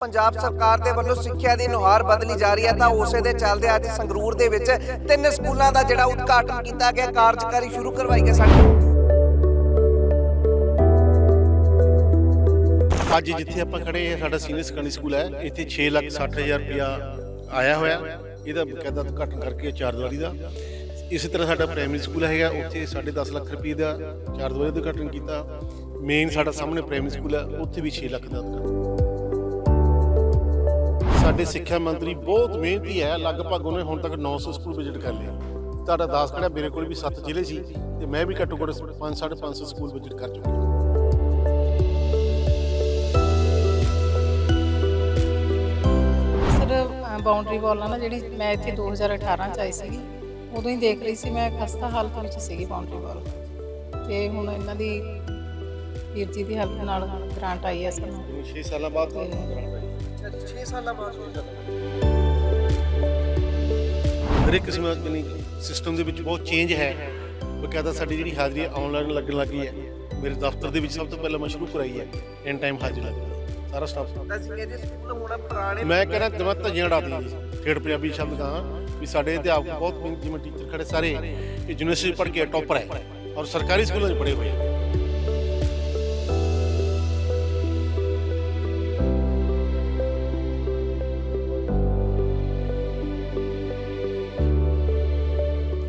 ਪੰਜਾਬ ਸਰਕਾਰ ਦੇ ਵੱਲੋਂ ਸਿੱਖਿਆ ਦੀ ਨੁਹਾਰ ਬਦਲੀ ਜਾ ਰਹੀ ਹੈ ਤਾਂ ਉਸੇ ਦੇ ਚੱਲਦੇ ਅੱਜ ਸੰਗਰੂਰ ਦੇ ਵਿੱਚ ਤਿੰਨ ਸਕੂਲਾਂ ਦਾ ਜਿਹੜਾ ਉਦਘਾਟਨ ਕੀਤਾ ਗਿਆ, ਕਾਰਜਕਾਰੀ ਸ਼ੁਰੂ ਕਰਵਾਈ ਗਈ ਸਾਡੇ। ਅੱਜ ਜਿੱਥੇ ਆਪਾਂ ਖੜੇ ਹਾਂ, ਸਾਡਾ ਸੀਨੀਅਰ ਸੈਕੰਡਰੀ ਸਕੂਲ ਹੈ। ਇੱਥੇ 6 ਲੱਖ 60 ਰੁਪਇਆ ਆਇਆ ਹੋਇਆ। ਇਹਦਾ ਬਕਾਇਦਾ ਉਦਘਾਟਨ ਕਰਕੇ ਚਾਰ ਦੀਵਾਰੀ ਦਾ। ਇਸੇ ਤਰ੍ਹਾਂ ਸਾਡਾ ਪ੍ਰਾਇਮਰੀ ਸਕੂਲ ਹੈਗਾ, ਉੱਥੇ 10.5 ਲੱਖ ਰੁਪਏ ਦਾ ਚਾਰ ਦੀਵਾਰੀ ਦਾ ਉਦਘਾਟਨ ਕੀਤਾ। ਮੇਨ ਸਾਡਾ ਸਾਹਮਣੇ ਪ੍ਰਾਇਮਰੀ ਸਕੂਲ ਹੈ, ਉੱਥੇ ਵੀ 6 ਲੱਖ ਦਾ ਉਦਘਾਟਨ। ਸਾਡੇ ਸਿੱਖਿਆ ਮੰਤਰੀ ਬਹੁਤ ਮਿਹਨਤੀ ਹੈ। ਲਗਭਗ ਉਹਨੇ ਹੁਣ ਤੱਕ 900 ਸਕੂਲ ਵਿਜ਼ਿਟ ਕਰ ਲਏ। ਤੁਹਾਡਾ ਦਾਸ ਖੜਿਆ ਮੇਰੇ ਕੋਲ ਵੀ 7 ਜ਼ਿਲ੍ਹੇ ਸੀ ਤੇ ਮੈਂ ਵੀ ਘੱਟੋ ਘੱਟ 5 550 ਸਕੂਲ ਵਿਜ਼ਿਟ ਕਰ ਚੁੱਕਿਆ ਸਰ ਬਾਉਂਡਰੀ ਵਾਲ ਆ ਨਾ ਜਿਹੜੀ ਮੈਂ ਇੱਥੇ 2018 ਚ ਆਈ ਸੀਗੀ ਉਦੋਂ ਹੀ ਦੇਖ ਰਹੀ ਸੀ ਮੈਂ ਖਸਤਾ ਹਾਲਤ ਵਿੱਚ ਸੀਗੀ ਬਾਉਂਡਰੀ ਵਾਲ ਤੇ ਹੁਣ ਇਹਨਾਂ ਦੀ ਵੀਰ ਜੀ ਦੀ ਹੈਲਪ ਨਾਲ ਗ੍ਰਾਂਟ ਆਈ ਹੈ ਸਾਨੂੰ। 6 ਸਾਲਾਂ ਬਾਅਦ 6 ਸਾਲਾਂ ਬਾਅਦ ਹਰ ਇੱਕ ਕਿਸਮ ਦਾ ਸਿਸਟਮ ਦੇ ਵਿੱਚ ਬਹੁਤ ਚੇਂਜ ਹੈ। ਬਕਾਇਦਾ ਸਾਡੀ ਜਿਹੜੀ ਹਾਜ਼ਰੀ ਆਨਲਾਈਨ ਲੱਗਣ ਲੱਗੀ ਹੈ ਮੇਰੇ ਦਫ਼ਤਰ ਦੇ ਵਿੱਚ ਸਭ ਤੋਂ ਪਹਿਲਾਂ ਮੈਂ ਸ਼ੁਰੂ ਕਰਾਈ ਹੈ ਇਨ ਟਾਈਮ ਹਾਜ਼ਰੀ ਲੱਗਦੀ ਹੈ ਸਾਰਾ ਸਟਾਫ ਤਾਂ ਅਸੀਂ ਕਹਿੰਦੇ ਸਕੂਲ ਹੁਣ ਪੁਰਾਣੇ ਮੈਂ ਕਹਿੰਦਾ ਜਮਾ ਧੱਜੀਆਂ ਉਡਾਦੀਆਂ ਜੀ। ਠੇਠ ਪੰਜਾਬੀ ਸ਼ਬਦ ਕਹਾਂ ਵੀ ਸਾਡੇ ਅਧਿਆਪਕ ਬਹੁਤ ਜਿਵੇਂ ਟੀਚਰ ਖੜੇ ਸਾਰੇ ਇਹ ਯੂਨੀਵਰਸਿਟੀ ਪੜ੍ਹ ਕੇ ਟੌਪਰ ਹੈ। ਔਰ ਸਰਕਾਰੀ ਸਕੂਲਾਂ 'ਚ ਪੜ੍ਹੇ ਹੋਏ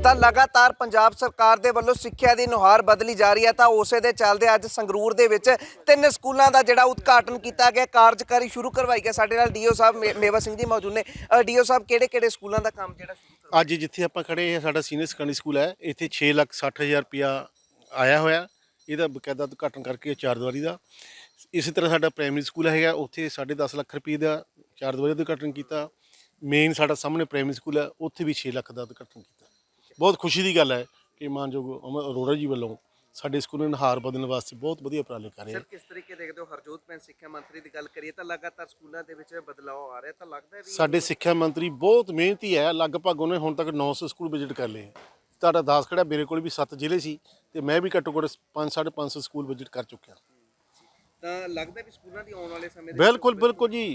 ਤਾਂ ਲਗਾਤਾਰ ਪੰਜਾਬ ਸਰਕਾਰ ਦੇ ਵੱਲੋਂ ਸਿੱਖਿਆ ਦੀ ਨੁਹਾਰ ਬਦਲੀ ਜਾ ਰਹੀ ਹੈ ਤਾਂ ਉਸੇ ਦੇ ਚੱਲਦੇ ਅੱਜ ਸੰਗਰੂਰ ਦੇ ਵਿੱਚ ਤਿੰਨ ਸਕੂਲਾਂ ਦਾ ਜਿਹੜਾ ਉਦਘਾਟਨ ਕੀਤਾ ਗਿਆ, ਕਾਰਜਕਾਰੀ ਸ਼ੁਰੂ ਕਰਵਾਈ ਗਿਆ ਸਾਡੇ ਨਾਲ ਡੀਓ ਸਾਹਿਬ ਮੇ- ਮੇਵਾ ਸਿੰਘ ਜੀ ਮੌਜੂਦ ਨੇ। ਡੀਓ ਸਾਹਿਬ ਕਿਹੜੇ ਕਿਹੜੇ ਸਕੂਲਾਂ ਦਾ ਕੰਮ ਜਿਹੜਾ ਅੱਜ ਜਿੱਥੇ ਆਪਾਂ ਖੜੇ ਹਾਂ ਸਾਡਾ ਸੀਨੀਅਰ ਸੈਕੰਡਰੀ ਸਕੂਲ ਹੈ। ਇੱਥੇ 6 ਲੱਖ 60 ਹਜ਼ਾਰ ਰੁਪਇਆ ਆਇਆ ਹੋਇਆ। ਇਹਦਾ ਬਕਾਇਦਾ ਉਦਘਾਟਨ ਕਰਕੇ ਚਾਰ ਦੀਵਾਰੀ ਦਾ। ਇਸੇ ਤਰ੍ਹਾਂ ਸਾਡਾ ਪ੍ਰਾਇਮਰੀ ਸਕੂਲ ਹੈਗਾ। ਉੱਥੇ 10.5 ਲੱਖ ਰੁਪਏ ਦਾ ਚਾਰ ਦੀਵਾਰੀ ਦਾ ਉਦਘਾਟਨ ਕੀਤਾ। ਮੇਨ ਸਾਡਾ ਸਾਹਮਣੇ ਪ੍ਰਾਇਮਰੀ ਸਕੂਲ ਹੈ। ਉੱਥੇ ਵੀ 6 ਲੱਖ ਦਾ ਉਦਘਾਟਨ ਕੀਤਾ। ਬਹੁਤ ਖੁਸ਼ੀ ਦੀ ਗੱਲ ਹੈ ਕਿ ਮਾਨਯੋਗ ਅਮਰ ਅਰੋੜਾ ਜੀ ਵੱਲੋਂ ਸਾਡੇ ਸਕੂਲ ਨੂੰ ਨਿਹਾਰ ਬਦਲਣ ਵਾਸਤੇ ਬਹੁਤ ਵਧੀਆ ਉਪਰਾਲੇ ਕਰ ਰਹੇ ਸਰ ਕਿਸ ਤਰੀਕੇ ਦੇਖਦੇ ਹੋ? ਹਰਜੋਤ ਪੈਨ ਸਿੱਖਿਆ ਮੰਤਰੀ ਦੀ ਗੱਲ ਕਰੀਏ ਤਾਂ ਲਗਾਤਾਰ ਸਕੂਲਾਂ ਦੇ ਵਿੱਚ ਬਦਲਾਅ ਆ ਰਿਹਾ ਤਾਂ ਲੱਗਦਾ ਵੀ ਸਾਡੇ ਸਿੱਖਿਆ ਮੰਤਰੀ ਬਹੁਤ ਮਿਹਨਤੀ ਹੈ। ਲਗਭਗ ਉਹਨੇ ਹੁਣ ਤੱਕ 900 ਸਕੂਲ ਵਿਜ਼ਿਟ ਕਰ ਲਏ ਤੁਹਾਡਾ ਦਾਸ ਖੜਾ ਮੇਰੇ ਕੋਲ ਵੀ 7 ਜ਼ਿਲ੍ਹੇ ਸੀ ਤੇ ਮੈਂ ਵੀ ਘੱਟੋ ਘੱਟ 5 550 ਸਕੂਲ ਵਿਜ਼ਿਟ ਕਰ ਚੁੱਕਿਆ। ਤਾਂ ਲੱਗਦਾ ਵੀ ਸਕੂਲਾਂ ਦੀ ਆਉਣ ਵਾਲੇ ਸਮੇਂ ਦੇ ਬਿਲਕੁਲ ਬਿਲਕੁਲ ਜੀ।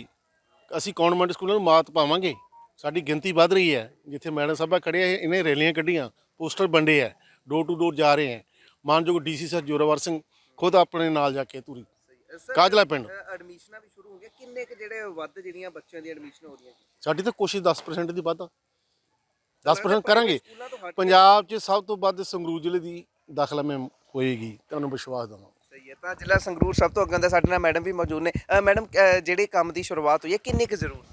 ਅਸੀਂ ਕਨਵੈਂਟ ਸਕੂਲਾਂ ਨੂੰ ਮਾਤ ਪਾਵਾਂਗੇ? ਸਾਡੀ ਗਿਣਤੀ ਵੱਧ ਰਹੀ ਹੈ ਜਿੱਥੇ ਮੈਡਮ ਸਾਹਿਬਾ ਖੜੇ ਆ ਇਹਨੇ ਰੈਲੀਆਂ ਕੱਢੀਆਂ ਪੋਸਟਰ ਵੰਡੇ ਆ ਡੋਰ ਟੂ ਡੋਰ ਜਾ ਰਹੇ ਆ ਮਾਨਯੋਗ ਡੀਸੀ ਸਰ ਜੋਰਾਵਰ ਸਿੰਘ ਖੁਦ ਆਪਣੇ ਨਾਲ ਜਾ ਕੇ ਤੁਰੀ। ਸਰ, ਕਾਜਲਾ ਪਿੰਡ। ਐਡਮਿਸ਼ਨਾਂ ਵੀ ਸ਼ੁਰੂ ਹੋ ਗਈਆਂ ਕਿੰਨੇ ਕੁ ਜਿਹੜੇ ਵੱਧ ਜਿਹੜੀਆਂ ਬੱਚਿਆਂ ਦੀਆਂ ਐਡਮਿਸ਼ਨ ਹੋ ਰਹੀਆਂ ਸਾਡੀ ਤਾਂ ਕੋਸ਼ਿਸ਼ 10% ਦੀ ਵਾਧਾ 10% ਕਰਾਂਗੇ। ਪੰਜਾਬ 'ਚ ਸਭ ਤੋਂ ਵੱਧ ਸੰਗਰੂਰ ਜ਼ਿਲ੍ਹੇ ਦੀ ਦਾਖਲਾ ਮੈਂ ਹੋਏਗੀ ਤੁਹਾਨੂੰ ਵਿਸ਼ਵਾਸ ਦਵਾਂ ਸਹੀ ਹੈ। ਤਾਂ ਜ਼ਿਲ੍ਹਾ ਸੰਗਰੂਰ ਸਭ ਤੋਂ ਅੱਗੇ ਦਾ ਸਾਡੇ ਨਾਲ ਮੈਡਮ ਵੀ ਮੌਜੂਦ ਨੇ। ਮੈਡਮ ਜਿਹੜੇ ਕੰਮ ਦੀ ਸ਼ੁਰੂਆਤ ਹੋਈ ਹੈ ਕਿੰਨੇ ਕੁ ਜ਼ਰੂਰ?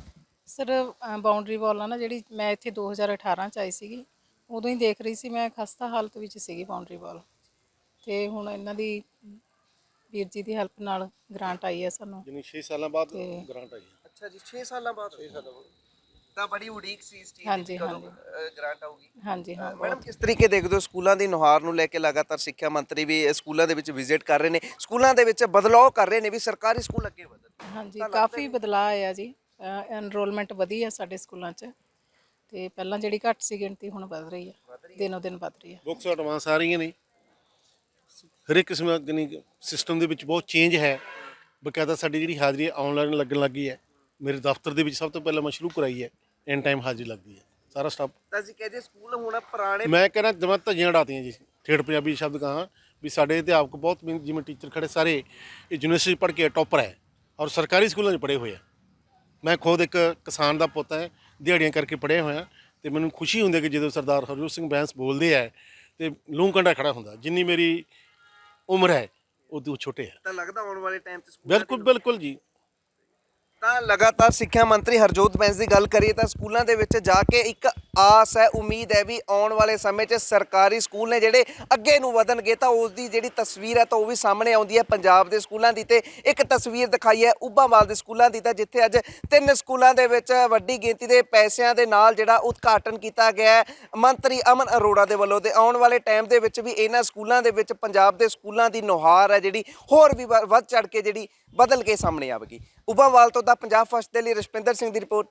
ਸਰ ਬਾਉਂਡਰੀ ਵਾਲ ਆ ਨਾ ਜਿਹੜੀ ਮੈਂ ਇੱਥੇ 2018 ਚ ਆਈ ਸੀਗੀ ਉਦੋਂ ਹੀ ਦੇਖ ਰਹੀ ਸੀ ਮੈਂ ਖਸਤਾ ਹਾਲਤ ਵਿੱਚ ਸੀਗੀ ਬਾਉਂਡਰੀ ਵਾਲ ਤੇ ਹੁਣ ਇਹਨਾਂ ਦੀ ਵੀਰ ਜੀ ਦੀ ਹੈਲਪ ਨਾਲ ਗ੍ਰਾਂਟ ਆਈ ਹੈ ਸਾਨੂੰ। ਜਿਨੀ 6 ਸਾਲਾਂ ਬਾਅਦ ਤੇ- ਗ੍ਰਾਂਟ ਆਈ ਅੱਛਾ ਜੀ 6 ਸਾਲਾਂ ਬਾਅਦ? 6 ਸਾਲਾਂ ਬਾਅਦ। ਤਾਂ ਬੜੀ ਉਡੀਕ ਸੀ ਇਸ ਚੀਜ਼ ਹਾਂਜੀ, ਦੀ ਕਦੋਂ। ਗ੍ਰਾਂਟ ਆਊਗੀ? ਹਾਂਜੀ ਹਾਂ। ਮੈਡਮ ਕਿਸ ਤਰੀਕੇ ਦੇਖਦੇ ਹੋ ਸਕੂਲਾਂ ਦੀ ਨੁਹਾਰ ਨੂੰ ਲੈ ਕੇ ਲਗਾਤਾਰ ਸਿੱਖਿਆ ਮੰਤਰੀ ਵੀ ਇਹ ਸਕੂਲਾਂ ਦੇ ਵਿੱਚ ਵਿਜ਼ਿਟ ਕਰ ਰਹੇ ਨੇ ਸਕੂਲਾਂ ਦੇ ਵਿੱਚ ਬਦਲਾਅ ਕਰ ਰਹੇ ਨੇ ਵੀ ਸਰਕਾਰੀ ਸਕੂਲ ਅੱਗੇ ਵਧਣ? ਹਾਂਜੀ ਕਾਫੀ ਬਦਲਾਅ ਆਇਆ ਜੀ। ਐਨਰੋਲਮੈਂਟ ਵਧੀ ਹੈ ਸਾਡੇ ਸਕੂਲਾਂ 'ਚ ਤੇ ਪਹਿਲਾਂ ਜਿਹੜੀ ਘੱਟ ਸੀ ਗਿਣਤੀ ਹੁਣ ਵਧ ਰਹੀ ਹੈ ਦਿਨੋ ਦਿਨ ਵਧ ਰਹੀ ਹੈ ਬੁੱਕਸ ਐਡਵਾਂਸ ਆ ਰਹੀਆਂ ਨੇ। ਹਰ ਇੱਕ ਕਿਸਮ ਦਾ ਸਿਸਟਮ ਦੇ ਵਿੱਚ ਬਹੁਤ ਚੇਂਜ ਹੈ। ਬਕਾਇਦਾ ਸਾਡੀ ਜਿਹੜੀ ਹਾਜ਼ਰੀ ਆਨਲਾਈਨ ਲੱਗਣ ਲੱਗੀ ਹੈ। ਮੇਰੇ ਦਫ਼ਤਰ ਦੇ ਵਿੱਚ ਸਭ ਤੋਂ ਪਹਿਲਾਂ ਮੈਂ ਸ਼ੁਰੂ ਕਰਾਈ ਹੈ। ਇਨ ਟਾਈਮ ਹਾਜ਼ਰੀ ਲੱਗਦੀ ਹੈ। ਸਾਰਾ ਸਟਾਫ ਤਾਂ ਅਸੀਂ ਕਹਿੰਦੇ ਸਕੂਲ ਹੁਣ ਪੁਰਾਣੇ ਮੈਂ ਕਹਿੰਦਾ ਜਮਾ ਧੱਜੀਆਂ ਉਡਾਦੀਆਂ ਜੀ। ਠੇਠ ਪੰਜਾਬੀ ਸ਼ਬਦ ਕਹਾਂ ਵੀ ਸਾਡੇ ਅਧਿਆਪਕ ਬਹੁਤ ਜਿਵੇਂ ਟੀਚਰ ਖੜੇ ਸਾਰੇ ਇਹ ਯੂਨੀਵਰਸਿਟੀ ਪੜ੍ਹ ਕੇ ਟੌਪਰ ਹੈ। ਔਰ ਸਰਕਾਰੀ ਸਕੂਲਾਂ 'ਚ ਪੜ੍ਹੇ ਹੋਏ ਆ। ਮੈਂ ਖੁਦ ਇੱਕ ਕਿਸਾਨ ਦਾ ਪੁੱਤ ਹੈ ਦਿਹਾੜੀਆਂ ਕਰਕੇ ਪੜ੍ਹਿਆ ਹੋਇਆ ਤੇ ਮੈਨੂੰ ਖੁਸ਼ੀ ਹੁੰਦੀ ਹੈ ਕਿ ਜਦੋਂ ਸਰਦਾਰ ਹਰਜੋਤ ਸਿੰਘ ਬੈਂਸ ਬੋਲਦੇ ਆ ਤੇ ਲੂੰ ਕੰਡਾ ਖੜਾ ਹੁੰਦਾ ਜਿੰਨੀ ਮੇਰੀ ਉਮਰ ਹੈ ਉਦੋਂ ਛੋਟੇ ਹੈ ਤਾਂ ਲੱਗਦਾ ਆਉਣ ਵਾਲੇ ਟਾਈਮ 'ਚ ਸਕੂਲਾਂ ਦੀ ਬਿਲਕੁਲ ਬਿਲਕੁਲ ਜੀ। ਤਾਂ ਲਗਾਤਾਰ ਸਿੱਖਿਆ ਮੰਤਰੀ ਹਰਜੋਤ ਬੈਂਸ ਦੀ ਗੱਲ ਕਰੀਏ ਤਾਂ ਸਕੂਲਾਂ ਦੇ ਵਿੱਚ ਜਾ ਕੇ ਇੱਕ ਆਸ ਹੈ, ਉਮੀਦ ਹੈ ਵੀ ਆਉਣ ਵਾਲੇ ਸਮੇਂ 'ਚ ਸਰਕਾਰੀ ਸਕੂਲ ਨੇ ਜਿਹੜੇ ਅੱਗੇ ਨੂੰ ਵਧਣਗੇ ਤਾਂ ਉਸ ਦੀ ਜਿਹੜੀ ਤਸਵੀਰ ਹੈ ਤਾਂ ਉਹ ਵੀ ਸਾਹਮਣੇ ਆਉਂਦੀ ਹੈ ਪੰਜਾਬ ਦੇ ਸਕੂਲਾਂ ਦੀ ਤੇ ਇੱਕ ਤਸਵੀਰ ਦਿਖਾਈ ਹੈ ਉਬਾਵਾਲ ਦੇ ਸਕੂਲਾਂ ਦੀ ਤਾਂ ਜਿੱਥੇ ਅੱਜ ਤਿੰਨ ਸਕੂਲਾਂ ਦੇ ਵਿੱਚ ਵੱਡੀ ਗਿਣਤੀ ਦੇ ਪੈਸਿਆਂ ਦੇ ਨਾਲ ਜਿਹੜਾ ਉਦਘਾਟਨ ਕੀਤਾ ਗਿਆ ਹੈ। ਮੰਤਰੀ ਅਮਨ ਅਰੋੜਾ ਦੇ ਵੱਲੋਂ ਤੇ ਆਉਣ ਵਾਲੇ ਟਾਈਮ ਦੇ ਵਿੱਚ ਵੀ ਇਹਨਾਂ ਸਕੂਲਾਂ ਦੇ ਵਿੱਚ ਪੰਜਾਬ ਦੇ ਸਕੂਲਾਂ ਦੀ ਨੁਹਾਰ ਹੈ ਜਿਹੜੀ ਹੋਰ ਵੀ ਵ- ਵੱਧ ਚੜ ਕੇ ਜਿਹੜੀ ਬਦਲ ਕੇ ਸਾਹਮਣੇ ਆਵੇਗੀ। ਉਬਾਵਾਲ ਤੋਂ ਦਾ ਪੰਜਾਬ ਫਸਟ ਦੇ ਲਈ ਰਸ਼ਪਿੰਦਰ ਸਿੰਘ ਦੀ ਰਿਪੋਰਟ।